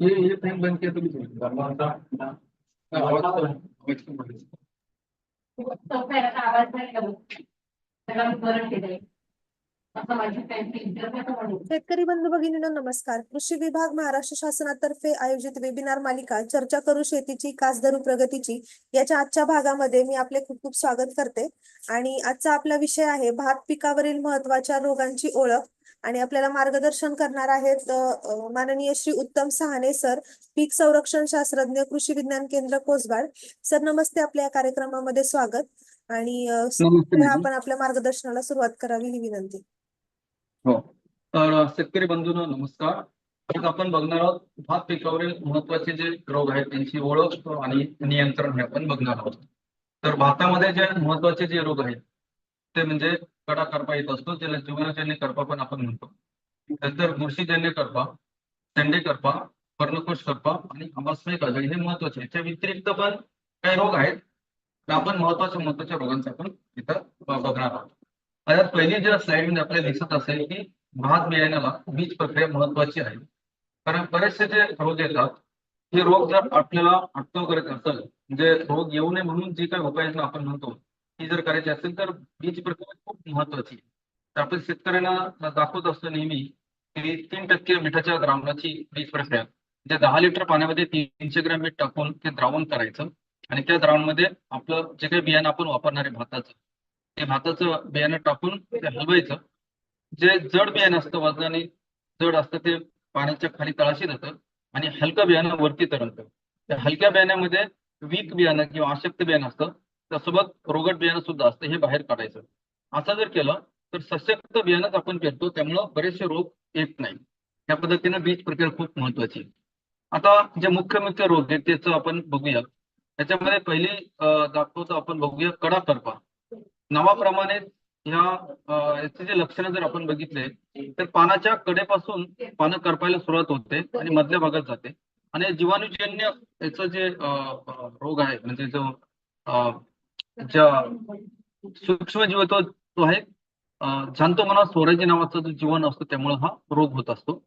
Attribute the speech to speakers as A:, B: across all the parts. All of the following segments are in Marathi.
A: ये ये टाइम बंद किया तो भी आवाज़ आवाज़
B: आवाज़
C: शेतकरी बंधू भगिनींनो नमस्कार. कृषी विभाग महाराष्ट्र शासनातर्फे आयोजित वेबिनार मालिका चर्चा करू शेतीची कास धरू प्रगतीची याच्या आजच्या भागामध्ये मी आपले खूप खूप स्वागत करते. आणि आजचा आपला विषय आहे भात पिकावरील महत्त्वाच्या रोगांची ओळख. आणि आपल्याला मार्गदर्शन करणार आहेत माननीय श्री उत्तम सहाने सर पीक संरक्षण शास्त्रज्ञ कृषी विज्ञान केंद्र कोसबाड सर नमस्ते आपल्या या कार्यक्रमामध्ये स्वागत. आणि. आपण आपल्या मार्गदर्शनाला सुरुवात करावी ही विनंती.
A: हो. तर शेतकरी बंधूंनो नमस्कार. आज आपण बघणार आहोत भात पिकावरील महत्त्वाचे जे रोग आहेत त्यांची ओळख आणि नियंत्रण हे आपण बघणार आहोत. तर भातामध्ये जे महत्त्वाचे जे रोग आहेत ते म्हणजे कडा करपा येत असतो ज्याला जीवनजन्य करपा पण आपण म्हणतो. नंतर बुरशीजन्य करपा शेंडे करपा पर्णकोश करपा आणि आमाशय काजळी हे महत्त्वाचे आहेत. याच्या व्यतिरिक्त पण काही रोग आहेत तर आपण महत्त्वाच्या महत्त्वाच्या रोगांचा आपण इथं बघणार आहोत. आता पहिली ज्या स्लाइडमध्ये आपल्याला दिसत असेल की भात बियाण्याला बीज प्रक्रिया महत्वाची आहे. कारण बरेचसे जे रोग येतात हे रोग जर आपल्याला अटकाव करत असेल म्हणजे रोग येऊ नये म्हणून जी काही उपाययोजना आपण म्हणतो ती जर करायची असेल तर बीज प्रक्रिया खूप महत्वाची आहे. तर आपण शेतकऱ्यांना दाखवत असतो नेहमी की तीन टक्के मिठाच्या द्रावणाची बीज प्रक्रिया म्हणजे दहा लिटर पाण्यामध्ये तीनशे ग्रॅम मीठ टाकून ते द्रावण करायचं आणि त्या द्रावणामध्ये आपलं जे काही बियाणं आपण वापरणार आहे भाताचं ते भाताचं बियाणं टाकून ते हलवायचं. जे जड बियाणं असतं वजनाने जड असतं ते पाण्याच्या खाली तळाशी जातं आणि हलकं बियाणं वरती तरंगतं त्या हलक्या बियाण्यामध्ये वीक बियाणं किंवा अशक्त बियाणं असतं. त्यासोबत रोगट बियाणं सुद्धा असतं. हे बाहेर काढायचं. असं जर केलं तर सशक्त बियाणंच आपण पेरतो. त्यामुळं बरेचसे रोग येत नाही. या पद्धतीनं बीज प्रक्रिया खूप महत्वाची आता जे मुख्य मुख्य रोग आहेत त्याचं आपण बघूया. त्याच्यामध्ये पहिली दाखवतो आपण बघूया कडा करपा नावाप्रमाणे ह्या याचे जे लक्षणं जर आपण बघितले तर पानाच्या कडेपासून पानं करपायला सुरुवात होते आणि मधल्या भागात जाते. आणि जीवाणूजन्य याचं जे रोग आहे म्हणजे जो ज्या सूक्ष्म जीव तो तो आहे जाणतो म्हणा स्वराज्य नावाचा जो जीवन असतो त्यामुळे हा रोग होत असतो.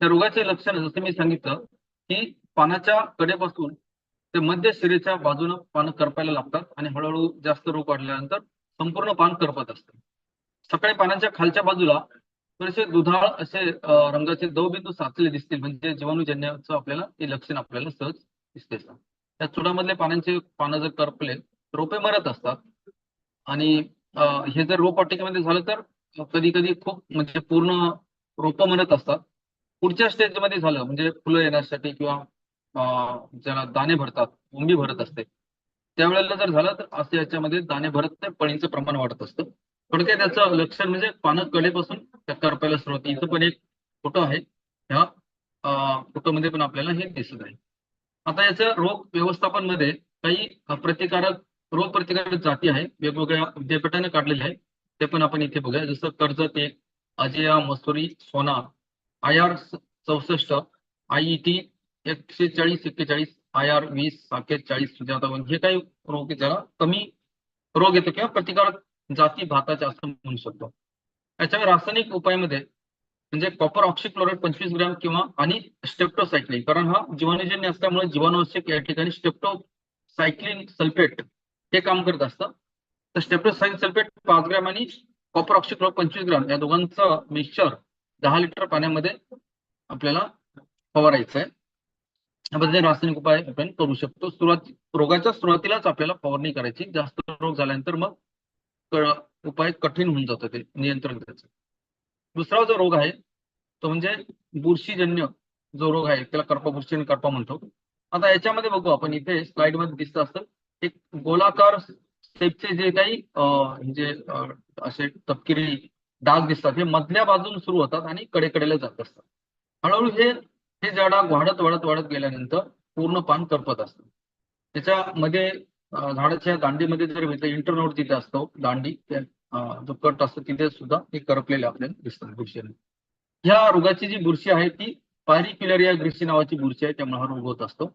A: त्या रोगाचे लक्षण जसं मी सांगितलं की पानाच्या कडेपासून ते मध्य शिरेच्या बाजूनं पानं करपायला लागतात आणि हळूहळू जास्त रोग वाढल्यानंतर संपूर्ण पान करपत असते. सकाळी पानाच्या खालच्या बाजूला थोडेसे दुधाळ असे रंगाचे रंगाचे दवबिंदू साचले दिसतील. म्हणजे जीवाणूजन्याचं आपल्याला ते लक्षण आपल्याला सहज दिसते. त्या चुडामधले पानांचे पानं जर करपले रोपे मरत असतात. आणि हे जर रोपवाटिकेमध्ये झालं तर कधी कधी खूप म्हणजे पूर्ण रोप मरत असतात. पुढच्या स्टेजमध्ये झालं म्हणजे फुलं येण्यासाठी किंवा ज्याला दाणे भरतात उंबी भरत असते. त्यावेळेला जर झालं तर असं याच्यामध्ये दाणे भरत ते पळींचं प्रमाण वाढत असतं. थोडक्यात त्याचं लक्षण म्हणजे पानं कडेपासून टक्कर करपायला सुरुवात होते. इथं पण एक फोटो आहे. ह्या फोटोमध्ये पण आपल्याला हे दिसत आहे. आता याचं रोग व्यवस्थापनमध्ये काही प्रतिकारक रोग प्रतिकारक जाती आहे वेगवेगळ्या विद्यापीठाने काढलेले आहे ते पण आपण इथे बघूया. जसं कर्जत एक अजया मसुरी सोना आय आर चौसष्ट आय ई टी एकशे चाळीस एक्केचाळीस आय आर वीस साकेत चाळीस सुजातावन हे काही रोग जरा कमी रोग येतो किंवा प्रतिकारक जाती भाताच्या असं म्हणू शकतो. याच्यावर रासायनिक उपायामध्ये म्हणजे कॉपर ऑक्सिक्लोराईड पंचवीस ग्रॅम किंवा आणि स्टेप्टोसायक्लिन कारण हा जीवाणूजन्य असल्यामुळे जीवाणूवश्यक या ठिकाणी स्टेप्टोसायक्लिन सल्फेट हे काम करत असतं. तर स्टेप्टोसायक्लिन सल्फेट पाच ग्रॅम आणि कॉपर ऑक्सिक्लोराईड पंचवीस ग्रॅम या दोघांचं मिक्सचर दहा लिटर पाण्यामध्ये आपल्याला फवारायचं आहे पद्धतीने रासायनिक उपाय आपण करू शकतो. सुरुवात रोगाच्या सुरुवातीलाच आपल्याला फवारणी करायची. जास्त रोग झाल्यानंतर मग उपाय कठीण होऊन जातो ते नियंत्रण त्याचं. दुसरा जो रोग आहे तो म्हणजे बुरशीजन्य जो रोग आहे त्याला करपा बुरशी आणि करपा म्हणतो. आता याच्यामध्ये बघू आपण इथे स्लाइडमध्ये दिसत असतं एक गोलाकार स्टेपचे जे काही जे असे तपकिरी डाग दिसतात हे मधल्या बाजून सुरू होतात आणि कडेकडेला जात असतात. हळूहळू हे हे झाडाक वाढत वाढत वाढत गेल्यानंतर पूर्ण पान करपत असतं. त्याच्यामध्ये झाडाच्या दांडीमध्ये जर बघितलं इंटरनोड तिथे असतो दांडी जो कट असतो तिथे सुद्धा हे करपलेले आपल्याला दिसतात बुरशीने ह्या रोगाची जी बुरशी आहे ती पारिक्युलरिया ग्रिसी नावाची बुरशी आहे त्यामुळे हा रोग होत असतो.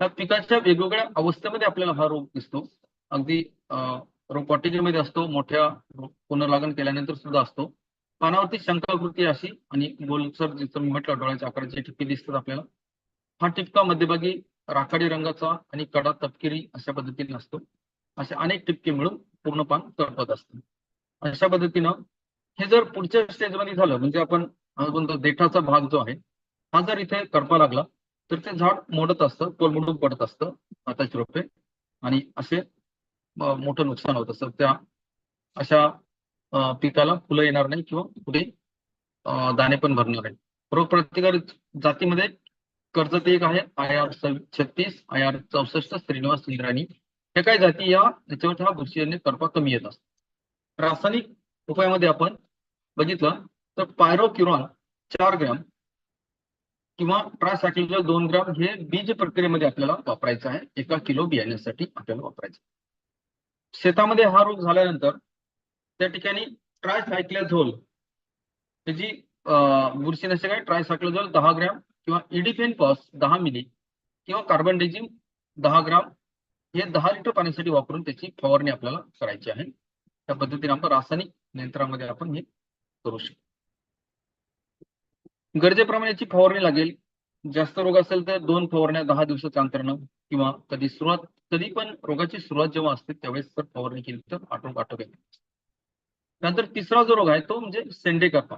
A: त्या पिकाच्या वेगवेगळ्या अवस्थेमध्ये आपल्याला हा रोग दिसतो. अगदी अं, रोपवाटिकेमध्ये असतो मोठ्या पुनर्लागण केल्यानंतर सुद्धा असतो. पानावरती शंकाकृती अशी आणि गोलसर जिथं मी म्हटलं डोळ्याच्या आकाराचे ठिपके दिसतात आपल्याला. हा टिपका मध्यभागी राखाडी रंगाचा आणि कडा तपकिरी अशा पद्धतीने असतो. असे अनेक टिपके मिळून पूर्ण पान तळपत असत. अशा पद्धतीनं हे जर पुढच्या स्टेजमध्ये झालं म्हणजे आपण म्हणतो देठाचा भाग जो आहे हा जर इथे करपा लागला तर ते झाड मोडत असतं कोलमडून पडत असतं हाताची रोपे. आणि असे मोठं नुकसान होत असतं. त्या अशा पिकाला फुलं येणार नाही किंवा पुढे दाणे पण भरणार नाही. रोगप्रतिकार जातीमध्ये कर्जत एक आहे आय आर छत्तीस आय आर चौसष्ट श्रीनिवास इंद्राणी. हे काही जाती? या याच्यावर हा बुरशीजन्य करपा कमी येत असतो. रासायनिक उपायामध्ये आपण बघितलं तर पायरोक्युरॉन चार ग्रॅम किंवा ट्रायसायक्लोजल दोन ग्राम हे बीज प्रक्रियेमध्ये आपल्याला वापरायचं आहे. एका किलो बियाण्यासाठी आपल्याला वापरायचं शेतामध्ये हा रोग झाल्यानंतर त्या ठिकाणी ट्रायसायक्लोझोल त्याची जी अं, बुरशीनाशक आहे ट्रायसायक्लोझोल दहा ग्रॅम किंवा इडिफेन पॉस दहा मिली किंवा कार्बन डेजिम दहा ग्राम हे दहा लिटर पाण्यासाठी वापरून त्याची फवारणी आपल्याला करायची आहे. त्या पद्धतीने आपण रासायनिक नियंत्रणामध्ये आपण हे करू शकतो. गरजेप्रमाणे याची फवारणी लागेल. जास्त रोग असेल तर दोन फवारण्या दहा दिवसाच्या अंतरानं किंवा कधी सुरुवात कधी पण रोगाची सुरुवात जेव्हा असते त्यावेळेस जर फवारणी केली तर आटोक आटोप नंतर तिसरा जो रोग आहे तो म्हणजे सेंडे करपा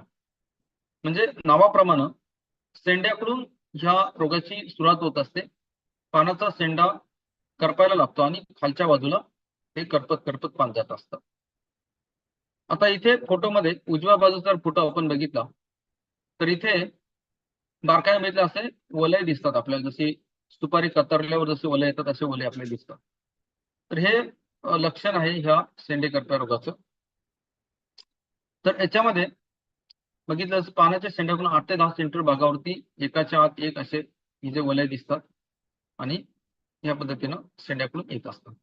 A: म्हणजे नावाप्रमाणे सेंड्याकडून ह्या रोगाची सुरुवात होत असते. पानाचा सेंडा करपायला लागतो आणि खालच्या बाजूला ते करपत करपत पान जात असतं. आता इथे फोटोमध्ये उजव्या बाजूचा फोटो आपण बघितला तर इथे बारकाईने बघितलं असे वलय दिसतात आपल्याला. जशी सुपारी कतरल्यावर जसे वलय येतात असे वलय आपल्याला दिसतात. तर हे लक्षण आहे ह्या सेंडे करपा रोगाचं. तर याच्यामध्ये बघितलं पाण्याच्या पानाच्या आठ ते दहा सेंटर भागावरती एकाच्या आत एक असे हे जे वलय दिसतात आणि या पद्धतीनं सेंड्याकडून येत असतात.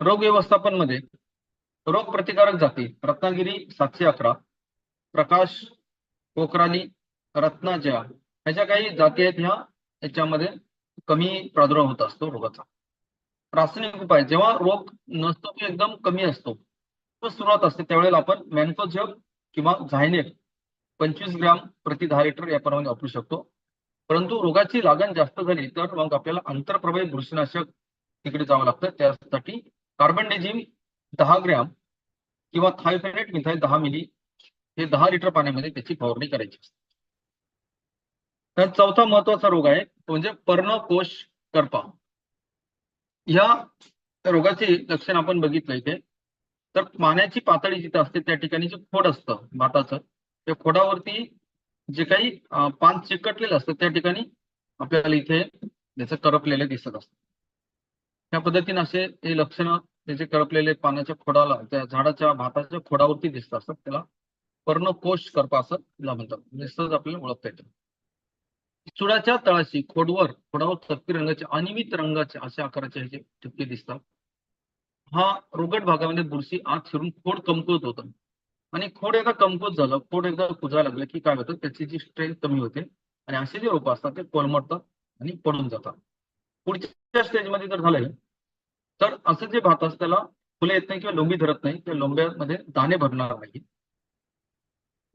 A: रोग व्यवस्थापनमध्ये रोग प्रतिकारक जाती रत्नागिरी सातशे अकरा प्रकाश कोकराली रत्नाजया ह्याच्या काही जाती आहेत ह्या याच्यामध्ये कमी प्रादुर्भाव होत असतो रोगाचा. रासायनिक उपाय जेव्हा रोग नसतो तो एकदम कमी असतो सुरुवात असते. त्यावेळेला आपण मॅन्कोझेब किंवा झायनेट पंचवीस ग्राम प्रति दहा लिटर याप्रमाणे वापरू शकतो. परंतु रोगाची लागण जास्त झाली तर मग आपल्याला आंतरप्रभावी बुरशीनाशक तिकडे जावं लागतं. त्यासाठी कार्बन डेजिम दहा ग्रॅम किंवा थायफेनेट मिथाईल दहा मिली हे दहा लिटर पाण्यामध्ये त्याची फवारणी करायची असते. तर चौथा महत्त्वाचा रोग आहे तो म्हणजे पर्णकोश करपा. ह्या रोगाचे लक्षण आपण बघितलं इथे. तर पाण्याची पातळी जिथे असते त्या ठिकाणी जे खोड असतं भाताचं त्या खोडावरती जे काही पान चिकटलेलं असतं त्या ठिकाणी आपल्याला इथे त्याचं करपलेले दिसत असतं. त्या पद्धतीने असे हे लक्षणं त्याचे करपलेले पानाच्या खोडाला त्या झाडाच्या भाताच्या खोडावरती दिसत असतात त्याला पर्णकोश करपा असं तिला म्हणतात. निसर्ग सहज आपल्याला ओळखता येतं. चुडाच्या तळाशी खोडवर खोडावर तपकी रंगाचे अनियमित रंगाचे अशा आकाराचे ह्याचे ठिपके दिसतात हा रोगट भागामध्ये बुरशी आत शिरून खोड कमकुवत होतं. आणि खोड एकदा कमकुवत झालं खोड एकदा कुजायला लागलं की काय होतं? त्याची जी स्ट्रेंथ कमी होते. आणि असे जे रोपं असतात ते कोलमडतात आणि पडून जातात. पुढच्या स्टेजमध्ये जर झालंय तर असं जे भात असतं त्याला फुले येत नाही किंवा लोंबी धरत नाही त्या लोंब्यामध्ये दाणे भरणार नाही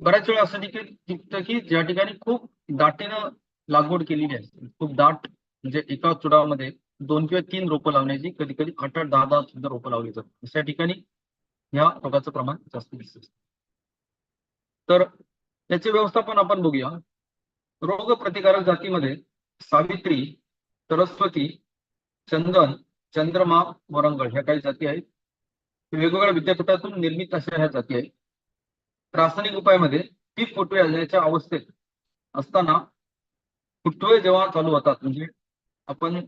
A: बऱ्याच वेळा असं देखील दिसतं की ज्या ठिकाणी खूप दाटीनं लागवड केलेली असते. खूप दाट म्हणजे एका चुडामध्ये दोन किंवा तीन रोपं लावण्याची कधी कधी आठ आठ दहा दहा सुद्धा रोपं लावली जातात. अशा ठिकाणी ह्या रोगाचं प्रमाण जास्त दिसत. तर याचे व्यवस्थापन आपण बघूया. रोग प्रतिकारक जातीमध्ये सावित्री सरस्वती चंदन चंद्रमा वरंगळ ह्या काही जाती आहेत. वेगवेगळ्या विद्यापीठातून निर्मित अशा ह्या जाती आहेत. रासायनिक उपायामध्ये पीक फुटवे आल्याच्या अवस्थेत असताना फुटवे जेव्हा चालू होतात म्हणजे आपण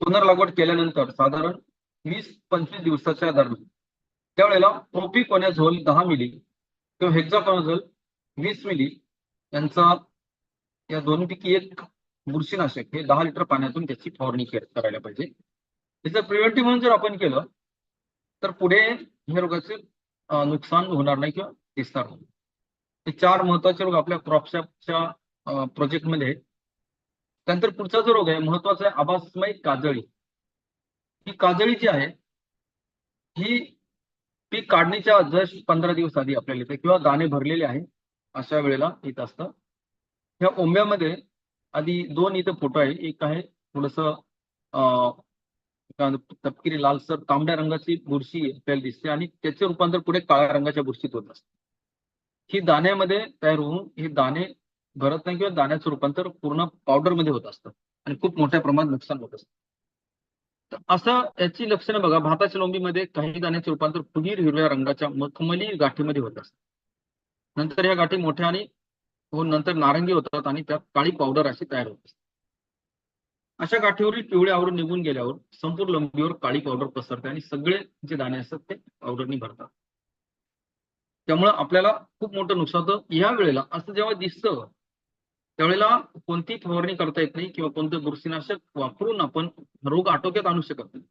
A: पुनर्लागवड केल्यानंतर साधारण वीस पंचवीस दिवसाच्या दरम्यान त्यावेळेला प्रोपिकोनॅझोल दहा मिली किंवा हेक्झाकोनाझोल वीस मिली यांचा या दोन्हीपैकी एक बुरशीनाशक हे दहा लिटर पाण्यातून त्याची फवारणी करायला पाहिजे. त्याचं प्रिव्हेंटिव्ह म्हणून जर आपण केलं तर पुढे ह्या रोगाचे नुकसान होणार नाही किंवा दिसणार नाही. हे चार महत्त्वाचे रोग आपल्या क्रॉपशॉपच्या प्रोजेक्टमध्ये त्यानंतर पुढचा जो रोग आहे महत्त्वाचा आहे आभासमय काजळी. ही काजळी जी आहे ही पीक काढणीच्या जस्ट पंधरा दिवस आधी आपल्याला येते किंवा दाणे भरलेले आहे अशा वेळेला येत असतं. ह्या ओंब्यामध्ये आधी दोन इथं फोटो आहे. एक आहे थोडस तपकिरी लालसर तांबड्या रंगाची बुरशी आपल्याला दिसते आणि त्याचे रूपांतर पुढे काळ्या रंगाच्या बुरशीत होत असते. ही दाण्यामध्ये तयार होऊन हे दाणे भरत नाही किंवा दाण्याचं रूपांतर पूर्ण पावडरमध्ये होत असतं. आणि खूप मोठ्या प्रमाणात नुकसान होत असतं. तर असं याची लक्षणं बघा. भाताच्या लोंबीमध्ये काही दाण्याचे रूपांतर फुगीर हिरव्या रंगाच्या मखमली गाठीमध्ये होत असतं. नंतर या गाठी मोठ्या आणि होऊन नंतर नारंगी होतात आणि त्यात काळी पावडर अशी तयार होत असते. अशा गाठीवरील पिवळे आवरण निघून गेल्यावर संपूर्ण लंबीवर काळी पावडर पसरते आणि सगळे जे दाणे असतात ते पावडरनी भरतात. त्यामुळं आपल्याला खूप मोठं नुकसान होतं. या वेळेला असं जेव्हा दिसतं त्यावेळेला कोणती फवारणी करता येत नाही किंवा कोणतं बुरशीनाशक वापरून आपण रोग आटोक्यात आणू शकत नाही.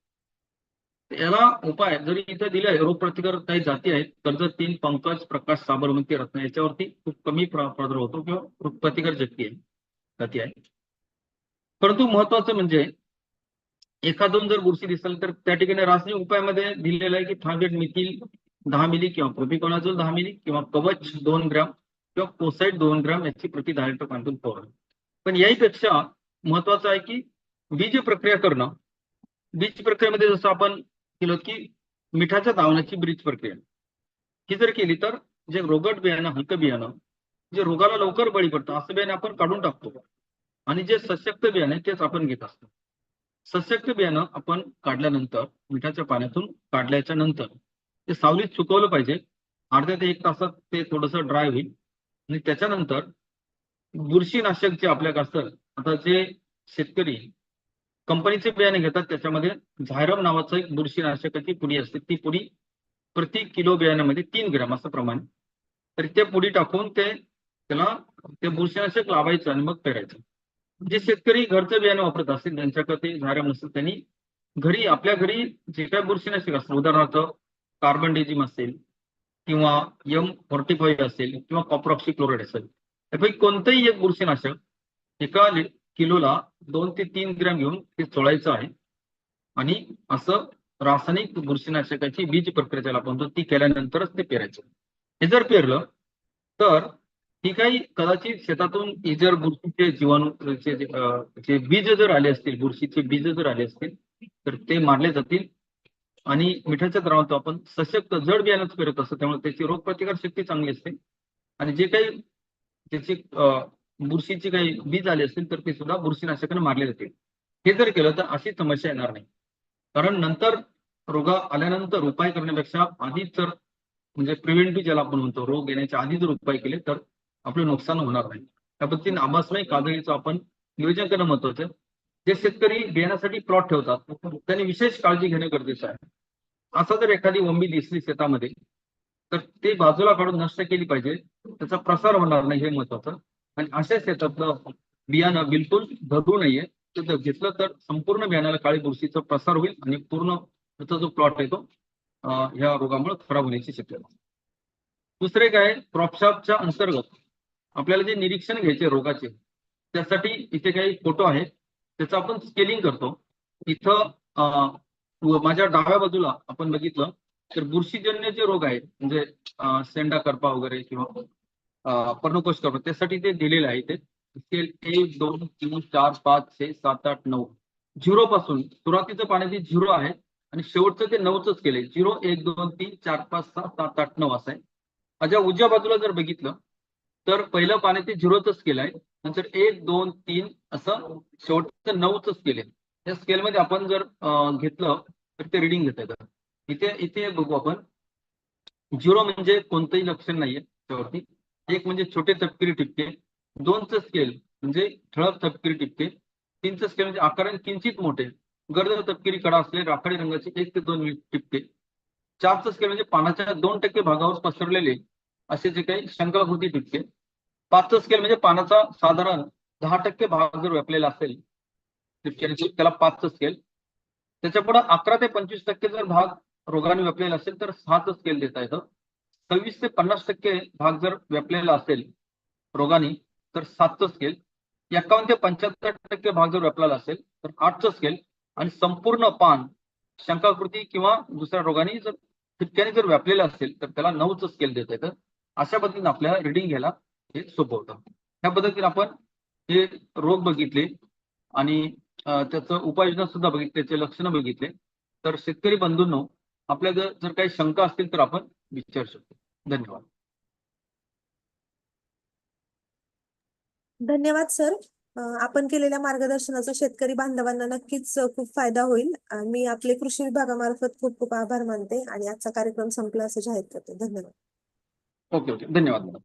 A: याला उपाय जरी इथे दिले आहे काही जाती आहेत कर्जत तीन पंकज प्रकाश साबरमती रत्न याच्यावरती खूप कमी प्रादुर्भाव होतो किंवा रोगप्रतिकार जगती आहे जाती आहे. परंतु महत्वाचं म्हणजे एखाद दोन जर बुरशी दिसेल तर त्या ठिकाणी रासायनिक उपायामध्ये दिलेलं आहे की थांबेट मिथिल दहा मिली किंवा प्रोपिकॉनाझोल दहा मिली किंवा कवच दोन ग्रॅम किंवा कोसाईट दोन ग्रॅम याची प्रति दहा लिटर पाण्यातून फवारणी पण याहीपेक्षा महत्वाचं आहे की बीज प्रक्रिया करणं बीज प्रक्रियेमध्ये जसं आपण केलं की मिठाच्या दावण्याची ब्रीज प्रक्रिया. ही जर केली तर जे रोगट बियाणं हलकं बियाणं जे रोगाला लवकर बळी पडतं असं बियाणं आपण काढून टाकतो. आणि जे सशक्त बियाणं तेच आपण घेत असतो. सशक्त बियाणं आपण काढल्यानंतर मिठाच्या पाण्यातून काढल्याच्या नंतर ते सावलीत सुकवलं पाहिजे. अर्ध्या ते एक तासात ते थोडंसं ड्राय होईल. आणि त्याच्यानंतर बुरशीनाशक जे आपल्याकडे असतं. आता जे शेतकरी कंपनीचे बियाणे घेतात त्याच्यामध्ये झायरम नावाचं एक बुरशीनाशकाची पुडी असते. ती पुडी प्रति किलो बियाण्यामध्ये तीन ग्रॅम असं प्रमाण. तर ते पुडी टाकून ते त्याला ते बुरशीनाशक लावायचं आणि मग पेरायचं. जे शेतकरी घरचं बियाणं वापरत असतील त्यांच्याकडे ते झायरम नसतील त्यांनी घरी आपल्या घरी जे काय बुरशीनाशक असतं उदाहरणार्थ कार्बन डेजिम असेल किंवा यम फोर्टी असेल किंवा कॉप्रॉक्सी क्लोराईड असेल त्यापैकी कोणतंही एक बुरशीनाशक एका किलोला दोन ते तीन ग्रॅम घेऊन ते चोळायचं आहे. आणि असं रासायनिक बुरशीनाशकाची बीज प्रक्रिया ज्याला आपण म्हणतो ती केल्यानंतरच ते पेरायचं. हे जर पेरलं तर ही काही कदाचित शेतातून ही जर बुरशीचे जीवाणू जे बीज जर आले असतील बुरशीचे बीज जर आले असतील तर ते मारले जातील. आणि मिठाच्या द्रावणात आपण सशक्त जड बियाणंच पेरत असतो त्यामुळे त्याची रोगप्रतिकार शक्ती चांगली असते. आणि जे काही त्याची बुरशीची काही बीज आली असतील तर ते सुद्धा बुरशीनाशकाने मारले जातील हे जर केलं तर अशी समस्या येणार नाही. कारण नंतर रोग आल्यानंतर उपाय करण्यापेक्षा आधीच जर म्हणजे प्रिव्हेंटिव्ह ज्याला आपण म्हणतो रोग येण्याच्या आधी जर उपाय केले तर आपलं नुकसान होणार नाही. त्या पद्धतीने आभासमय काजळीचं आपण नियोजन करणं महत्वाचं जे शेतकरी बियाण्यासाठी प्लॉट ठेवतात त्यांनी विशेष काळजी घेणं गरजेचं आहे. असं जर एखादी वंबी दिसली शेतामध्ये तर ते बाजूला काढून नष्ट केली पाहिजे. त्याचा प्रसार होणार नाही हे महत्वाचं. आणि अशा शेतातलं बियाणं बिलकुल धरू नये. ते जर घेतलं तर संपूर्ण बियाण्याला काळी बुरशीचा प्रसार होईल आणि पूर्ण त्याचा जो प्लॉट आहे तो ह्या रोगामुळे खराब होण्याची शक्यता. आहे. दुसरे काय क्रॉपशॉपच्या अंतर्गत आपल्याला जे निरीक्षण घ्यायचे रोगाचे त्यासाठी इथे काही फोटो आहेत. त्याचं आपण स्केलिंग करतो. इथं माझ्या डाव्या बाजूला आपण बघितलं तर बुरशीजन्य जे रोग आहेत म्हणजे सेंडा करपा वगैरे किंवा पर्णकोश करपा त्यासाठी ते दिलेलं आहे ते. स्केल एक दोन तीन चार पाच छे सात आठ नऊ. झिरो पासून सुरुवातीचं पाण्याचे झिरो आहे आणि शेवटचं ते नऊच केलंय. झिरो एक दोन तीन चार पाच सहा सात आठ नऊ असं आहे. माझ्या उजव्या बाजूला जर बघितलं तर पहिलं पाणी ते झिरोच केलंय. नंतर एक दोन तीन असं शेवटचं नऊच केलंय. या स्केलमध्ये आपण जर घेतलं तर ते रिडिंग घेता येतं. इथे इथे बघू आपण. झिरो म्हणजे कोणतंही लक्षण नाहीये त्यावरती. एक म्हणजे छोटे तपकिरी टिपके. दोनचं स्केल म्हणजे ठळक तपकिरी टिपके. तीनचं स्केल म्हणजे आकारण किंचित मोठे. गर्द तपकिरी कडा असलेले राखाडी रंगाचे एक ते दोन टिपके. चारचं स्केल म्हणजे पानाच्या दोन टक्के भागावर पसरलेले असे जे काही शंकाकृती टिपके. पाचचं स्केल म्हणजे पानाचा साधारण दहा टक्के भाग जर व्यापलेला असेल टिपक्याने त्याला पाचचं स्केल त्याच्या पुढे अकरा ते पंचवीस टक्के जर भाग रोगाने व्यापलेला असेल तर सहाचं स्केल देता येतं. सव्वीस ते पन्नास टक्के भाग जर व्यापलेला असेल रोगाने तर सातचं स्केल एकावन्न ते पंच्याहत्तर टक्के भाग जर व्यापलेला असेल तर आठचं स्केल आणि संपूर्ण पान शंकाकृती किंवा दुसऱ्या रोगाने जर ठिपक्याने जर व्यापलेला असेल तर त्याला नऊचं स्केल देता येतं. अशा पद्धतीने आपल्याला रिडिंग घ्यायला हे सोपं होतं. त्या पद्धतीने आपण हे रोग बघितले आणि त्याचं उपाययोजना सुद्धा बघितले त्याचे लक्षणं बघितले. तर शेतकरी बंधूंनो आपल्या जर जर काही शंका असतील तर आपण विचारू शकतो. धन्यवाद.
C: धन्यवाद सर. आपण केलेल्या मार्गदर्शनाचा शेतकरी बांधवांना नक्कीच खूप फायदा होईल. मी आपले कृषी विभागामार्फत खूप खूप आभार मानते आणि आजचा कार्यक्रम संपला असं जाहीर करते. धन्यवाद.
A: Okay okay. धन्यवाद मॅडम.